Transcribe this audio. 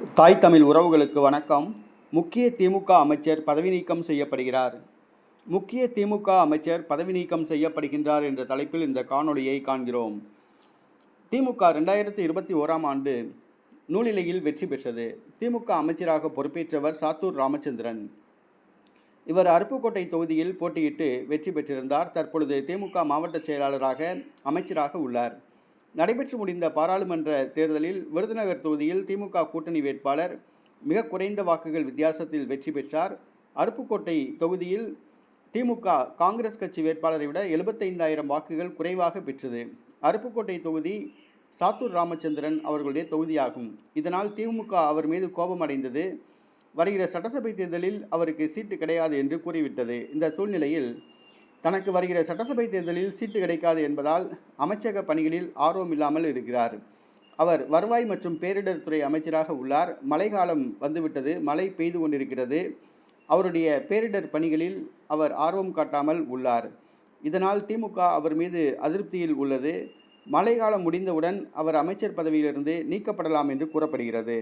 தாய் தமிழ் உறவுகளுக்கு வணக்கம். முக்கிய திமுக அமைச்சர் பதவி நீக்கம் செய்யப்படுகிறார். முக்கிய திமுக அமைச்சர் பதவி நீக்கம் செய்யப்படுகின்றார் என்ற தலைப்பில் இந்த காணொளியை காண்கிறோம். திமுக ரெண்டாயிரத்தி இருபத்தி ஓராம் ஆண்டு நூலிலையில் வெற்றி பெற்றது. திமுக அமைச்சராக பொறுப்பேற்றவர் சாத்தூர் ராமச்சந்திரன். இவர் அருப்புக்கோட்டை தொகுதியில் போட்டியிட்டு வெற்றி பெற்றிருந்தார். தற்பொழுது திமுக மாவட்ட செயலாளராக அமைச்சராக உள்ளார். நடைபெற்று முடிந்த பாராளுமன்ற தேர்தலில் விருதுநகர் தொகுதியில் திமுக கூட்டணி வேட்பாளர் மிக குறைந்த வாக்குகள் வித்தியாசத்தில் வெற்றி பெற்றார். அருப்புக்கோட்டை தொகுதியில் திமுக காங்கிரஸ் கட்சி வேட்பாளரை விட எழுபத்தைந்தாயிரம் வாக்குகள் குறைவாக பெற்றது. அருப்புக்கோட்டை தொகுதி சாத்தூர் ராமச்சந்திரன் அவர்களுடைய தொகுதியாகும். இதனால் திமுக அவர் மீது கோபமடைந்தது வருகிற சட்டசபை தேர்தலில் அவருக்கு சீட்டு கிடையாது என்று கூறிவிட்டது. இந்த சூழ்நிலையில் தனக்கு வருகிற சட்டசபை தேர்தலில் சீட்டு கிடைக்காது என்பதால் அமைச்சக பணிகளில் ஆர்வம் இல்லாமல் இருக்கிறார். அவர் வருவாய் மற்றும் பேரிடர் துறை அமைச்சராக உள்ளார். மழைக்காலம் வந்துவிட்டது. மழை பெய்து கொண்டிருக்கிறது. அவருடைய பேரிடர் பணிகளில் அவர் ஆர்வம் காட்டாமல் உள்ளார். இதனால் திமுக அவர் மீது அதிருப்தியில் உள்ளது. மழைக்காலம் முடிந்தவுடன் அவர் அமைச்சர் பதவியிலிருந்து நீக்கப்படலாம் என்று கூறப்படுகிறது.